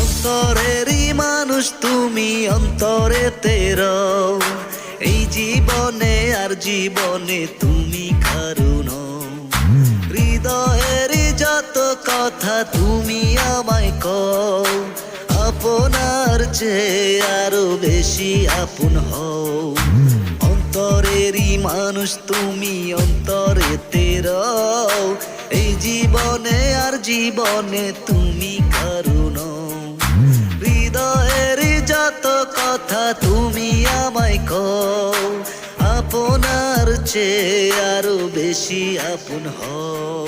অন্তরেরই মানুষ তুমি অন্তরে তেরো। এই জীবনে আর জীবনে তুমি কারুণ হৃদয়েরই যত কথা তুমি আমায় কও, আপনার চেয়ে আরও বেশি আপন হও। মানুষ, তুমি অন্তরে তের। এই জীবনে আর জীবনে তুমি কারুণ হৃদয়ের যত কথা তুমি আমায় কও, আপনার চেয়ে আরও বেশি আপন হও।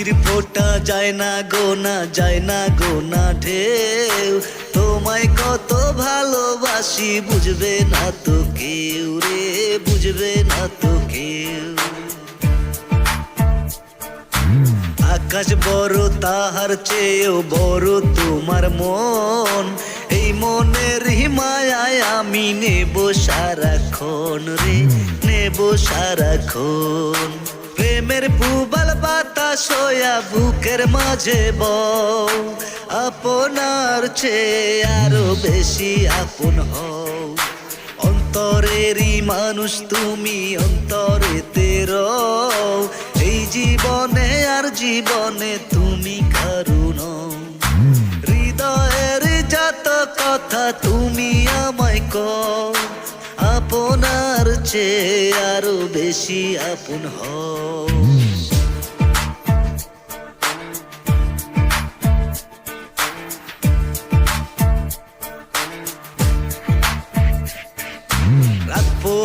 বৃষ্টির ফোঁটা যায় না গোনা যায় না গোনা ঢেউ। তোমায় কত ভালোবাসি, বুঝবে না তো কেউ রে, বুঝবে না তো কেউ। আকাশ বড়, তাহার চেয়েও বড় তোমার মন। এই মনের হিমায়ায় আমি নেব সারাক্ষণ রে, নেব সারাক্ষণ। প্রেমের পুবাল বাতাস হইয়া বুকের মাঝে বউ আপনার চেয়ে আরও বেশি আপন হও। অন্তরেরই মানুষ তুমি অন্তরে তেরো এই জীবনে আর জীবনে তুমি কারুণ হৃদয়ের যত কথা তুমি আমায় কও, আপনার চেয়ে আরও বেশি আপন হও।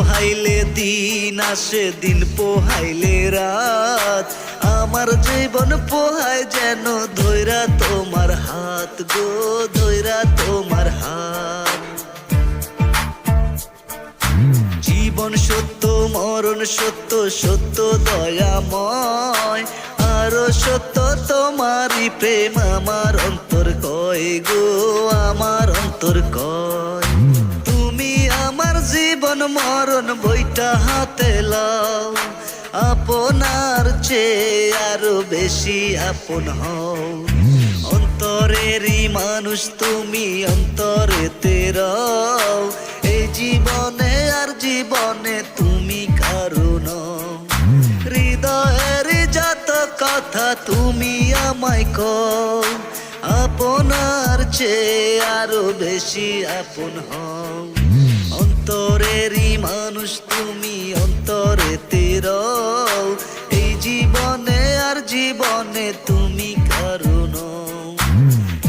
পোহাইলে দিন আসে, দিন পোহাইলে রাত। আমার জীবন পোহায় যেন ধৈরা তোমার হাত গো, ধৈরা তোমার হাত। জীবন সত্য, মরণ সত্য সত্য দয়াময়। আরও সত্য তোমারই প্রেম আমার অন্তর কয় গো, আমার অন্তর কয় মরণ বইটা হাতে লাও। আপনার চেয়ে আরও বেশি আপন হও। অন্তরেরই মানুষ তুমি অন্তরে তেরাও এই জীবনে আর জীবনে তুমি কারুণ হৃদয়ের যত কথা তুমি আমায় কও, আপনার চেয়ে আরও বেশি আপন হও। অন্তরেরই মানুষ, তুমি অন্তরে তেরাও। এই জীবনে আর জীবনে তুমি কারুণ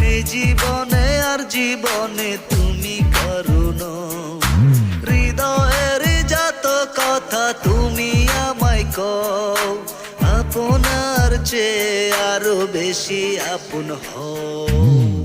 এই জীবনে আর জীবনে তুমি করুণ হৃদয়ের যত কথা তুমি আমায় কও, আপনার চেয়ে আরও বেশি আপন হও।